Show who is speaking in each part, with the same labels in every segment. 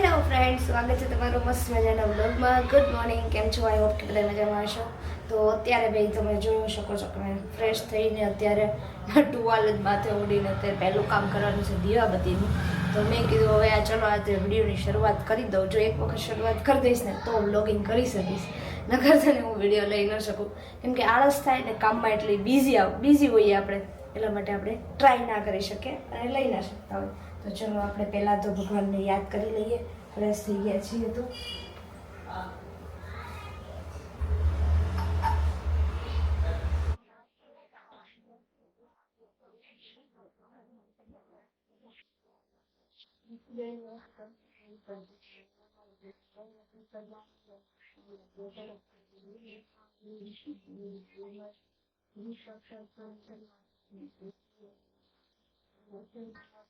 Speaker 1: Hello friends સ્વાગત છે તમારું મસ્ત મજાના બ્લોગમાં ગુડ મોર્નિંગ કેમ છો? આઈ હોપ કે બધા મજામાં હશો. તો અત્યારે ભાઈ તમે જોઈ શકો છો કે ફ્રેશ થઈને અત્યારે ટુવાલ જ માથે ઉડીને અત્યારે પહેલું કામ કરવાનું છે દીવાબત્તીનું. તો મેં કીધું, હવે આ ચલો આજે વિડીયોની શરૂઆત કરી દઉં. જો એક વખત શરૂઆત કરી દઈશ ને, તો બ્લોગિંગ કરી શકીશ. નગર થઈને હું વીડિયો લઈ ન શકું. કેમ કે આળસ થાય ને કામમાં એટલી બિઝી આવ બિઝી હોઈએ આપણે. એટલા માટે આપણે ટ્રાય ના કરી શકીએ અને લઈ ના શકતા હોય. તો ચલો આપણે પહેલાં તો ભગવાનને યાદ કરી લઈએ. ફ્રેશ થઈ ગયા છીએ તો.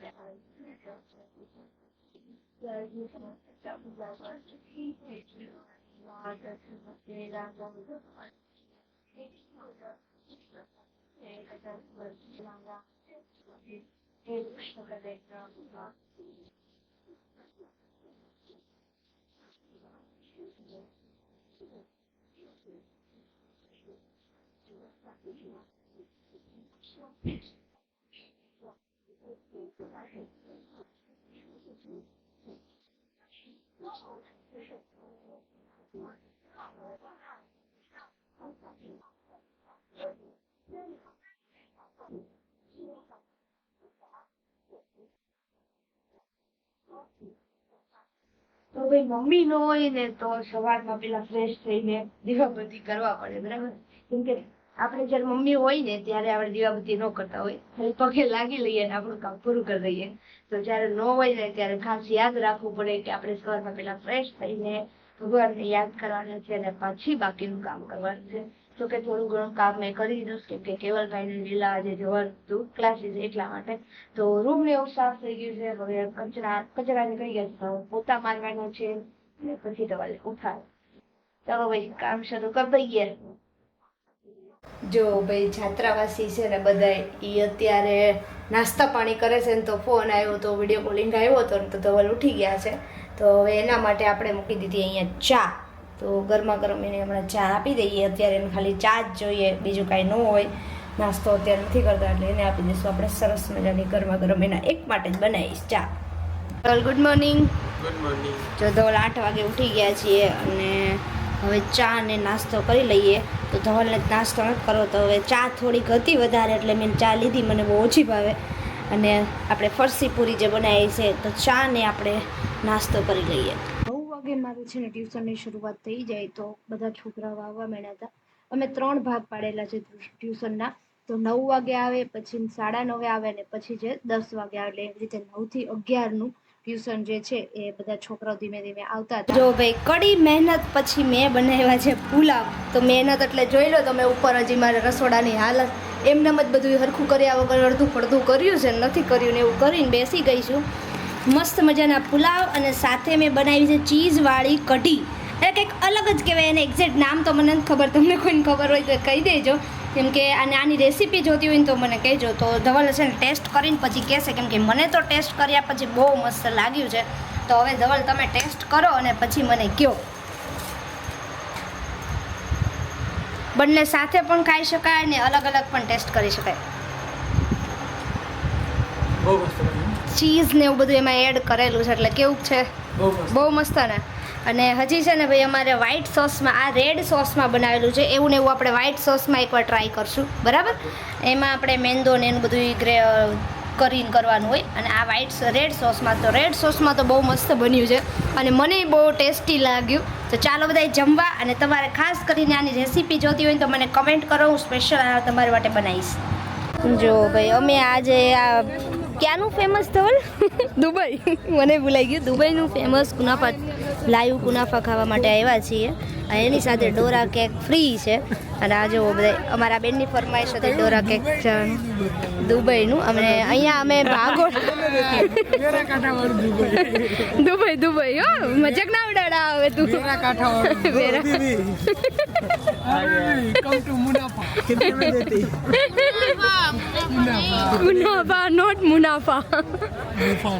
Speaker 1: ve ailesini gösterdi. Gördüğünüz kitaplardan iyi seçiyor. Arkasında verilen dolayı Hepsi orada çıktı. Ne kadar barışılanlar. Gelmiş kadar ekranında. Thank you. ભાઈ મમ્મી ન હોય ને તો સવારમાં પેલા ફ્રેશ થઈને દીવાબત્તી કરવા પડે બરાબર કેમ કે આપણે જયારે મમ્મી હોય ને ત્યારે આપણે દીવાબત્તી ન કરતા હોય. ખાલી પગે લાગી લઈએ અને આપણું કામ પૂરું કરી દઈએ. તો જયારે ન હોય ને ત્યારે ખાસ યાદ રાખવું પડે કે આપણે સવારમાં પેલા ફ્રેશ થઈને ભગવાનને યાદ કરવાના છે અને પછી બાકીનું કામ કરવાનું છે. તો કે થોડું ઘણું કામ મેં કરી દીધું કેમ કે કેવલભાઈને લીલા આજે જવાનું હતું ક્લાસીસ એટલા માટે. તો રૂમ ને એવું સાફ થઈ ગયું છે. હવે કચરા કચરા નીકળી ગયા છે? પોતા મારવાનો છે. અને પછી તમારે ઉઠાવે. ચાલો ભાઈ કામ શરૂ કરી દઈએ. જો ભાઈ છાત્રાવાસી છે ને બધા એ અત્યારે નાસ્તા પાણી કરે છે ને તો ફોન આવ્યો તો વીડિયો કોલિંગ આવ્યો હતો ને તો ધવલ ઉઠી ગયા છે. તો હવે એના માટે આપણે મૂકી દીધી અહીંયા ચા. તો ગરમા ગરમ એને હમણાં ચા આપી દઈએ. અત્યારે એને ખાલી ચા જ જોઈએ બીજું કાંઈ ન હોય. નાસ્તો અત્યારે નથી કરતા એટલે એને આપી દઈશું. આપણે સરસ મજાની ગરમા ગરમ એના એક માટે જ બનાવીશ ચા. Dhaval good morning
Speaker 2: good morning
Speaker 1: જો ધવલ આઠ વાગે ઉઠી ગયા છીએ અને હવે ચા ને નાસ્તો કરી લઈએ. તો ધવલને નાસ્તો નથી કરો તો હવે ચા થોડીક હતી વધારે, એટલે મેં ચા લીધી, મને બહુ ઓછી ભાવે. અને આપણે ફરસી પૂરી જે બનાવી છે, તો ચા ને આપણે નાસ્તો કરી લઈએ. નવ વાગે મારું છે ને ટ્યુશનની શરૂઆત થઈ જાય, તો બધા છોકરાઓ આવવા માંડ્યા હતા. અમે ત્રણ ભાગ પાડેલા છે ટ્યુશનના. તો નવ વાગે આવે, પછી સાડા નવે આવે, ને પછી જે દસ વાગે આવે, એટલે એવી રીતે નવથી અગિયારનું ટ્યુશન જે છે એ બધા છોકરાઓ ધીમે ધીમે આવતા જો ભાઈ, કડી મહેનત પછી મેં બનાવ્યા છે પુલાવ. તો મહેનત એટલે જોઈ લો તમે ઉપર હજી મારે રસોડાની હાલત. એમને જ બધું હરખું કર્યા વગર અડધું પડધું કર્યું છે નથી કર્યું ને એવું કરીને બેસી ગઈ છું. મસ્ત મજાના પુલાવ અને સાથે મેં બનાવી છે ચીઝવાળી કઢી. એટલે કંઈક અલગ જ કહેવાય, એને એક્ઝેક્ટ નામ તો મને ખબર. તમને કોઈને ખબર હોય તો કહી દેજો. કેમ કે આને આની રેસીપી જોતી હોય ને તો મને કહેજો. તો ધવલ છે ને ટેસ્ટ કરીને પછી કહેશે કેમ કે મને તો ટેસ્ટ કર્યા પછી બહુ મસ્ત લાગ્યું છે. તો હવે ધવલ તમે ટેસ્ટ કરો અને પછી મને કહો બંને સાથે પણ ખાઈ શકાય અને અલગ અલગ પણ ટેસ્ટ કરી શકાય. ચીઝ ને એવું બધું એમાં એડ કરેલું છે એટલે કેવું છે?
Speaker 2: બહુ મસ્ત.
Speaker 1: બહુ મસ્ત ને? અને હજી છે ને ભાઈ અમારે વ્હાઈટ સોસમાં આ રેડ સોસમાં બનાવેલું છે. એવું ને એવું આપણે વ્હાઈટ સોસમાં એકવાર ટ્રાય કરશું. બરાબર? એમાં આપણે મેંદો ને એનું બધું ગ્રે કરીને કરવાનું હોય. અને આ વ્હાઈટ રેડ સોસમાં તો રેડ સોસમાં તો બહુ મસ્ત બન્યું છે. અને મને બહુ ટેસ્ટી લાગ્યું. તો ચાલો બધાય જમવા અને તમારે ખાસ કરીને આની રેસીપી જોતી હોય તો મને કમેન્ટ કરો. હું સ્પેશિયલ તમારી માટે બનાવીશ. જો ભાઈ, અમે આજે આ ક્યાંનું ફેમસ ધવલ દુબઈ. મને ભૂલાઈ ગયું. દુબઈનું ફેમસ કુનાફા લાઈવ કુનાફા ખાવા માટે આવ્યા છીએ. એની સાથે ડોરા કેક ફ્રી છે. અને આ જો બધા, અમારા બેનની ફરમાઈશ હતી ડોરા કેક છે દુબઈનું. અને અહીંયા અમે ભાગોળ દુબઈ દુબઈ, હો, મજાક ના ઉડાડા હવે તું. મુનાફા, નોટ મુનાફા.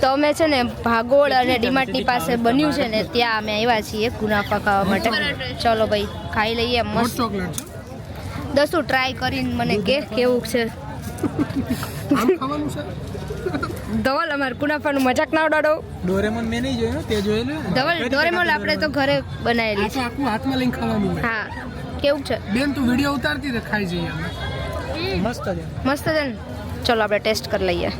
Speaker 1: તો અમે છે ને ભાગોળ અને ડીમાર્ટની પાસે બન્યું છે ને, ત્યાં અમે આવ્યા છીએ ગુનાફા ખાવા માટે. ચલો ભાઈ ખાઈ લઈએ મસ્ત.
Speaker 3: ચોકલેટ
Speaker 1: દસું ટ્રાય કરીને મને કે કેવું છે.
Speaker 3: આમ ખાવાનું છે?
Speaker 1: ધવલ અમારે કુનાફાનું મજાક ના ઉડાડો.
Speaker 3: ડોરેમોન મેં નહીં જોયો તે જોયેલું
Speaker 1: ધવલ ડોરેમોન આપણે તો ઘરે બનાવેલી
Speaker 3: છે. આખું હાથમાં લઈને ખાવાનું
Speaker 1: હા કેવું છે?
Speaker 3: બેન તું વિડિયો ઉતારતી તે ખાઈ જઈએ મસ્ત છે.
Speaker 1: મસ્ત છે ને? ચલો આપણે ટેસ્ટ કરી લઈએ.